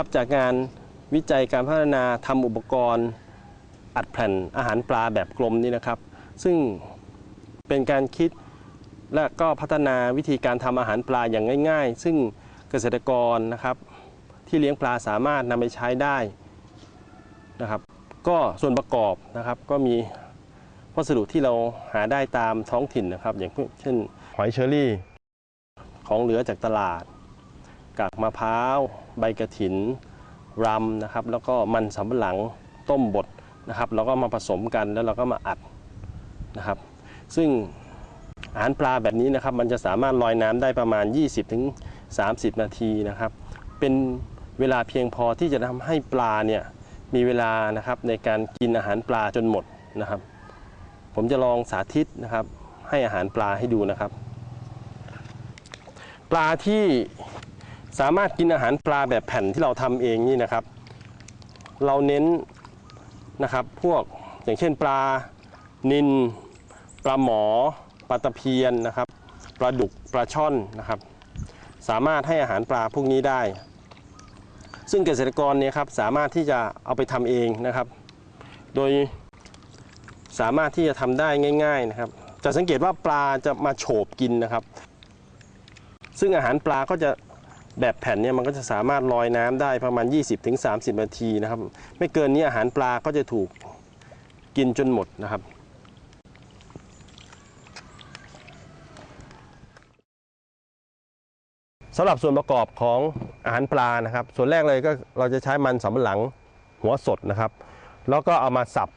ครับจากงานวิจัยการพัฒนาทำอุปกรณ์ อัดแผ่นอาหารปลาแบบกลมนี่นะครับ ซึ่งเป็นการคิดและก็พัฒนาวิธีการทำอาหารปลาอย่างง่าย ๆ ซึ่งเกษตรกรนะครับ ที่เลี้ยงปลาสามารถนำไปใช้ได้นะครับ ก็ส่วนประกอบนะครับก็มีวัสดุที่เราหาได้ตามท้องถิ่นนะครับ อย่างเช่นหอยเชอรี่ ของเหลือจากตลาด กากมะพร้าว ใบกระถินรำนะครับ แล้วก็มันสำปะหลังต้มบดนะครับแล้วก็มาผสมกันแล้วเราก็มาอัดนะครับ ซึ่งอาหารปลาแบบนี้นะครับ มันจะสามารถลอยน้ำได้ประมาณ 20-30นาทีนะครับ เป็นเวลาเพียงพอที่จะทำให้ปลาเนี่ยมีเวลานะครับในการกินอาหารปลาจนหมดนะครับ ผมจะลองสาธิตนะครับ ให้อาหารปลาให้ดูนะครับ ปลาที่ สามารถกินอาหารปลาแบบแผ่นที่เราทำเองนี่นะครับ เราเน้นนะครับพวกอย่างเช่นปลานิลปลาหมอปลาตะเพียนนะครับปลาดุกปลาช่อนนะครับ สามารถให้อาหารปลาพวกนี้ได้ ซึ่งเกษตรกรเนี่ยครับสามารถที่จะเอาไปทำเองนะครับ โดยสามารถที่จะทำได้ง่ายๆนะครับ จะสังเกตว่าปลาจะมาโฉบกินนะครับ ซึ่งอาหารปลาก็จะ แบบแผ่นเนี่ยมันก็จะสามารถลอยน้ำได้ประมาณ 20-30 นาทีนะครับ ไม่เกินนี้อาหารปลาก็จะถูกกินจนหมดนะครับสำหรับส่วนประกอบของอาหารปลานะครับ ส่วนแรกเลยก็เราจะใช้มันสำปะหลังหัวสดนะครับ แล้วก็เอามาสับ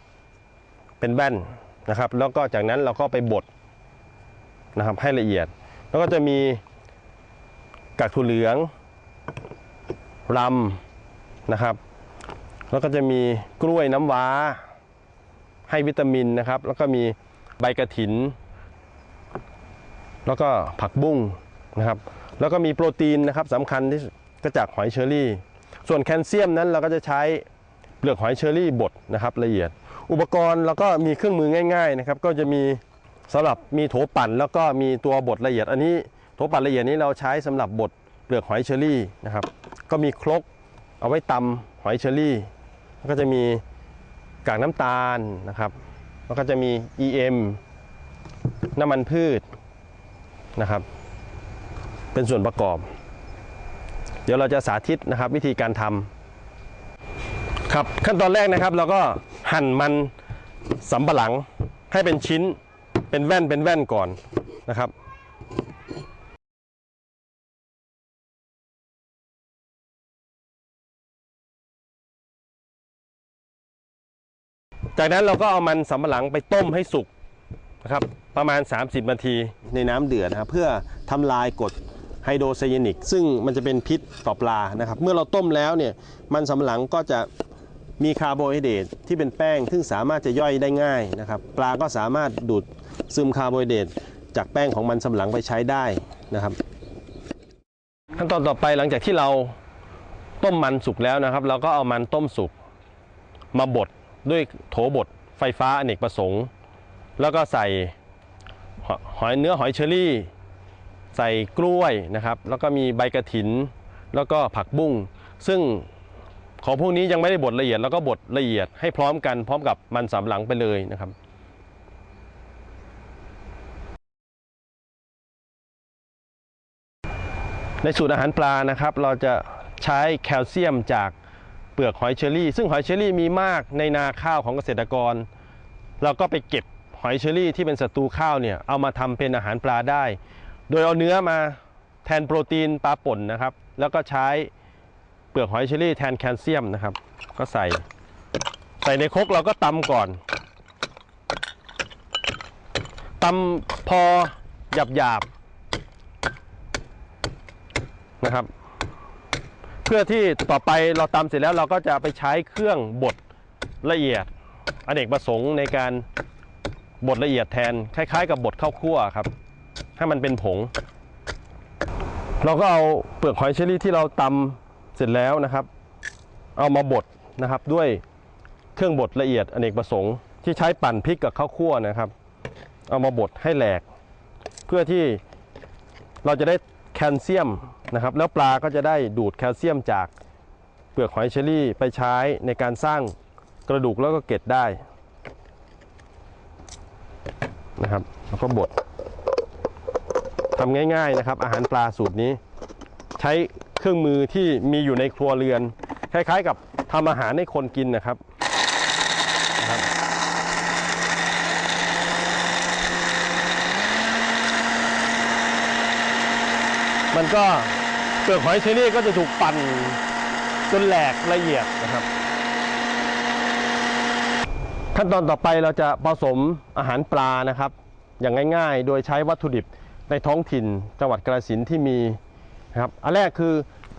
เป็นแว่นนะครับ แล้วก็จากนั้นเราก็ไปบดนะครับให้ละเอียด แล้วก็จะมี กากถั่วเหลืองรำนะครับ แล้วก็จะมีกล้วยน้ำว้า ให้วิตามินนะครับ แล้วก็มีใบกระถิน แล้วก็ผักบุ้งนะครับ แล้วก็มีโปรตีนนะครับสำคัญที่ก็จากหอยเชอรี่ ส่วนแคลเซียมนั้นเราก็จะใช้เปลือกหอยเชอรี่บดนะครับละเอียด อุปกรณ์แล้วก็มีเครื่องมือง่าย ๆนะครับ ก็จะมีสำหรับมีโถปั่นแล้วก็มีตัวบดละเอียดอันนี้ โถปั่นละเอียดนี้เราใช้สำหรับบดเปลือกหอยเชอรี่นะครับ ก็มีครกเอาไว้ตำหอยเชอรี่ ก็จะมีกากน้ำตาลนะครับแล้วก็จะมี EM น้ำมันพืชนะครับ เป็นส่วนประกอบ เดี๋ยวเราจะสาธิตนะครับวิธีการทำครับขั้นตอนแรกนะครับเราก็หั่นมันสำปะหลังให้เป็นชิ้นเป็นแว่นเป็นแว่นก่อนนะครับ จากนั้นเราก็เอามันสำปะหลังไปต้มให้สุกนะครับประมาณ 30 นาทีในน้ำเดือดนะครับเพื่อทำลายกรดไฮโดรไซยานิก ซึ่งมันจะเป็นพิษต่อปลานะครับ เมื่อเราต้มแล้วเนี่ยมันสำปะหลังก็จะมีคาร์โบไฮเดรตที่เป็นแป้ง ซึ่งสามารถจะย่อยได้ง่ายนะครับ ปลาก็สามารถดูดซึมคาร์โบไฮเดรตจากแป้งของมันสำปะหลังไปใช้ได้นะครับ ขั้นตอนต่อไปหลังจากที่เราต้มมันสุกแล้วนะครับ เราก็เอามันต้มสุกมาบด ด้วยโถบดไฟฟ้าอเนกประสงค์ แล้วก็ใส่หอยเนื้อหอยเชอรี่ ใส่กล้วยนะครับ แล้วก็มีใบกระถิน แล้วก็ผักบุ้งซึ่งของพวกนี้ยังไม่ได้บดละเอียด แล้วก็บดละเอียดให้พร้อมกันพร้อมกับมันสำหลังไปเลยนะครับในสูตรอาหารปลานะครับ เราจะใช้แคลเซียมจาก เปลือกหอยเชอรี่ ซึ่งหอยเชอรี่มีมากในนาข้าวของเกษตรกร เราก็ไปเก็บหอยเชอรี่ที่เป็นศัตรูข้าวเนี่ยเอามาทำเป็นอาหารปลาได้ โดยเอาเนื้อมาแทนโปรตีนปลาป่นนะครับ แล้วก็ใช้เปลือกหอยเชอรี่แทนแคลเซียมนะครับ ก็ใส่ ใส่ในครกเราก็ตำก่อนตำพอหยาบหยาบๆนะครับ พื่อที่ต่อไปเราตำเสร็จแล้วเราก็จะไปใช้เครื่องบดละเอียดอเนกประสงค์ในการบดละเอียดแทนคล้าย ๆ กับบดข้าวคั่วครับ ให้มันเป็นผง เราก็เอาเปลือกหอยเชอรี่ที่เราตำเสร็จแล้วนะครับ เอามาบดนะครับด้วยเครื่องบดละเอียดอเนกประสงค์ที่ใช้ปั่นพริกกับข้าวคั่วนะครับ เอามาบดให้แหลก เพื่อที่เราจะได้ คลเซียมนะครับแล้วปลาก็จะได้ดูดแคลเซียมจากเปลือกหอยเชอรี่ไปใช้ในการสร้างกระดูกแล้วก็เกล็ดได้นะครับแล้วก็บดทำง่ายๆนะครับอาหารปลาสูตรนี้ ใช้เครื่องมือที่มีอยู่ในครัวเรือน คล้ายๆกับทำอาหารให้คนกินนะครับนะครับ มันก็เปลือกหอยเชอรี่ก็จะถูกปั่นจนแหลกละเอียดนะครับ ขั้นตอนต่อไปเราจะผสมอาหารปลานะครับ อย่างง่ายๆ โดยใช้วัตถุดิบในท้องถิ่นจังหวัดกาฬสินที่มีนะครับอันแรกคือ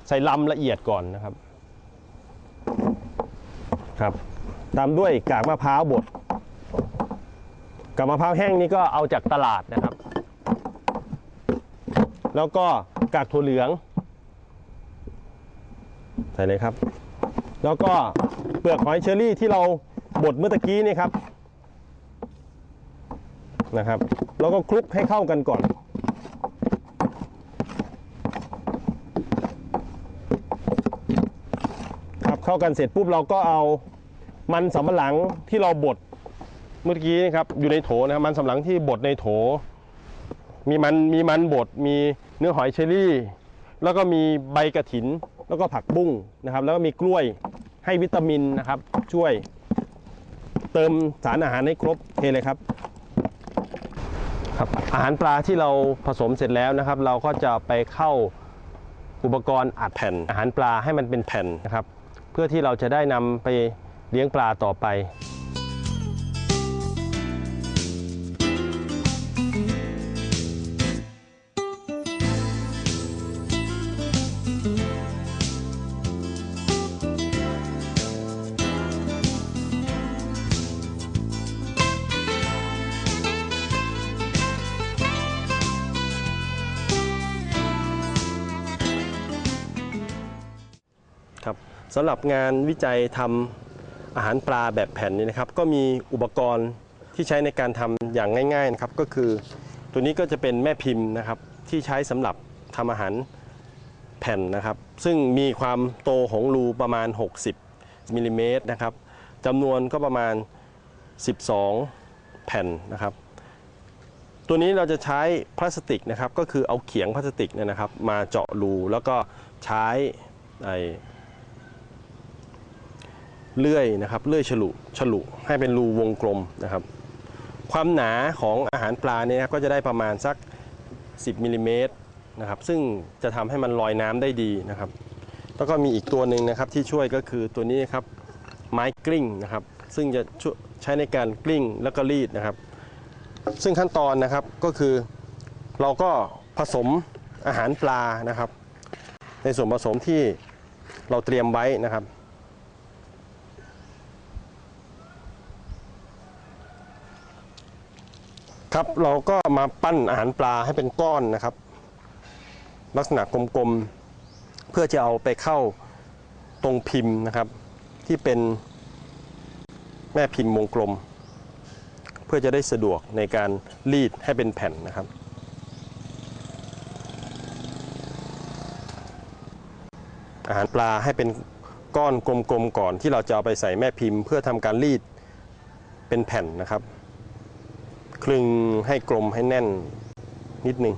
ใส่ลำละเอียดก่อนนะครับครับตามด้วยกากมะพร้าวบดกากมะพร้าวแห้งนี่ก็เอาจากตลาดนะครับ แล้วก็ กากถั่วเหลือง ใส่เลยครับ แล้วก็เปลือกหอยเชอรี่ที่เราบดเมื่อตะกี้นี่ครับนะครับ แล้วก็คลุกให้เข้ากันก่อน ครับเข้ากันเสร็จปุ๊บเราก็เอามันสำปะหลังที่เราบดเมื่อกี้นะครับอยู่ในโถนะครับมันสำปะหลังที่บดในโถ มีมันมีมันบดมีเนื้อหอยเชอรี่ แล้วก็มีใบกระถิน แล้วก็ผักบุ้งนะครับ แล้วก็มีกล้วยให้วิตามินนะครับ ช่วยเติมสารอาหารให้ครบเทเลยครับครับ อาหารปลาที่เราผสมเสร็จแล้วนะครับ เราก็จะไปเข้าอุปกรณ์อัดแผ่น อาหารปลาให้มันเป็นแผ่นนะครับ เพื่อที่เราจะได้นำไปเลี้ยงปลาต่อไป สำหรับงานวิจัยทำอาหารปลาแบบแผ่นนี้นะครับ ก็มีอุปกรณ์ที่ใช้ในการทำอย่างง่ายๆนะครับ ก็คือตัวนี้ก็จะเป็นแม่พิมพ์นะครับ ที่ใช้สำหรับทำอาหารแผ่นนะครับ ซึ่งมีความโตของรูประมาณ 60มิลลิเมตรนะครับจำนวนก็ประมาณ 12 แผ่นนะครับ ตัวนี้เราจะใช้พลาสติกนะครับ ก็คือเอาเขียงพลาสติกเนี่ยนะครับ มาเจาะรูแล้วก็ใช้ไอ เลื่อยนะครับเลื่อยฉลุฉลุให้เป็นรูวงกลมนะครับ ความหนาของอาหารปลาเนี่ยครับก็จะได้ประมาณสัก 10มิลลิเมตรนะครับซึ่งจะทำให้มันลอยน้ำได้ดีนะครับ แล้วก็มีอีกตัวหนึ่งนะครับที่ช่วยก็คือตัวนี้ครับไม้กลิ้งนะครับ ซึ่งจะใช้ในการกลิ้งแล้วก็รีดนะครับ ซึ่งขั้นตอนนะครับก็คือเราก็ผสมอาหารปลานะครับ ในส่วนผสมที่เราเตรียมไว้นะครับ ครับเราก็มาปั้นอาหารปลาให้เป็นก้อนนะครับ ลักษณะกลมๆ เพื่อจะเอาไปเข้าตรงพิมพ์นะครับ ที่เป็นแม่พิมพ์วงกลม เพื่อจะได้สะดวกในการรีดให้เป็นแผ่นนะครับ อาหารปลาให้เป็นก้อนกลมๆก่อนที่เราจะเอาไปใส่แม่พิมพ์ เพื่อทำการรีดเป็นแผ่นนะครับ คลึงให้กลมให้แน่นนิดนึง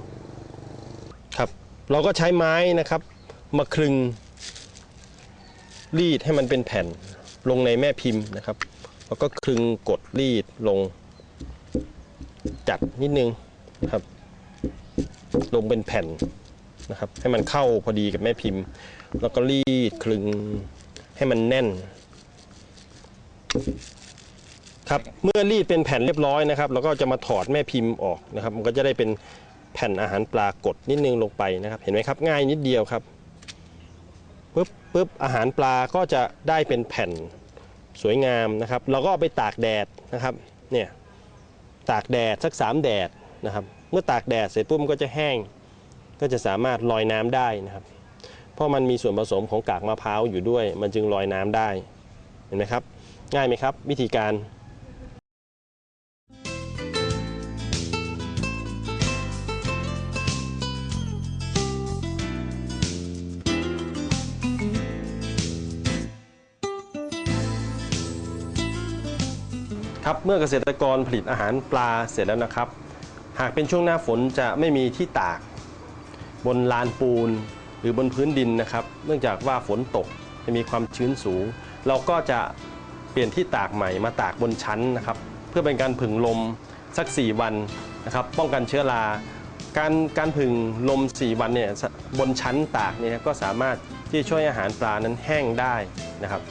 ครับ เราก็ใช้ไม้นะครับ มาคลึง รีดให้มันเป็นแผ่นลงในแม่พิมพ์นะครับแล้วก็คลึงกดรีดลง จัดนิดนึงครับ ลงเป็นแผ่นนะครับ ให้มันเข้าพอดีกับแม่พิมพ์ แล้วก็รีดคลึงให้มันแน่น ครับเมื่อรีดเป็นแผ่นเรียบร้อยนะครับเราก็จะมาถอดแม่พิมพ์ออกนะครับ มันก็จะได้เป็นแผ่นอาหารปลากดนิดนึงลงไปนะครับ เห็นไหมครับ ง่ายนิดเดียวครับปึ๊บปึ๊บอาหารปลาก็จะได้เป็นแผ่นสวยงามนะครับ เราก็เอาไปตากแดดนะครับเนี่ยตากแดดสักสามแดดนะครับ เมื่อตากแดดเสร็จปุ๊บมันก็จะแห้ง ก็จะสามารถลอยน้ำได้นะครับ เพราะมันมีส่วนผสมของกากมะพร้าวอยู่ด้วย มันจึงลอยน้ำได้เห็นไหมครับ ง่ายไหมครับ วิธีการ ครับเมื่อเกษตรกรผลิตอาหารปลาเสร็จแล้วนะครับ หากเป็นช่วงหน้าฝนจะไม่มีที่ตาก บนลานปูนหรือบนพื้นดินนะครับ เนื่องจากว่าฝนตกจะมีความชื้นสูง เราก็จะเปลี่ยนที่ตากใหม่มาตากบนชั้นนะครับ เพื่อเป็นการผึ่งลมสัก 4 วันนะครับ ป้องกันเชื้อราการการผึ่งลม 4 วันเนี่ยบนชั้นตากเนี่ยก็สามารถที่ช่วยอาหารปลานั้นแห้งได้นะครับ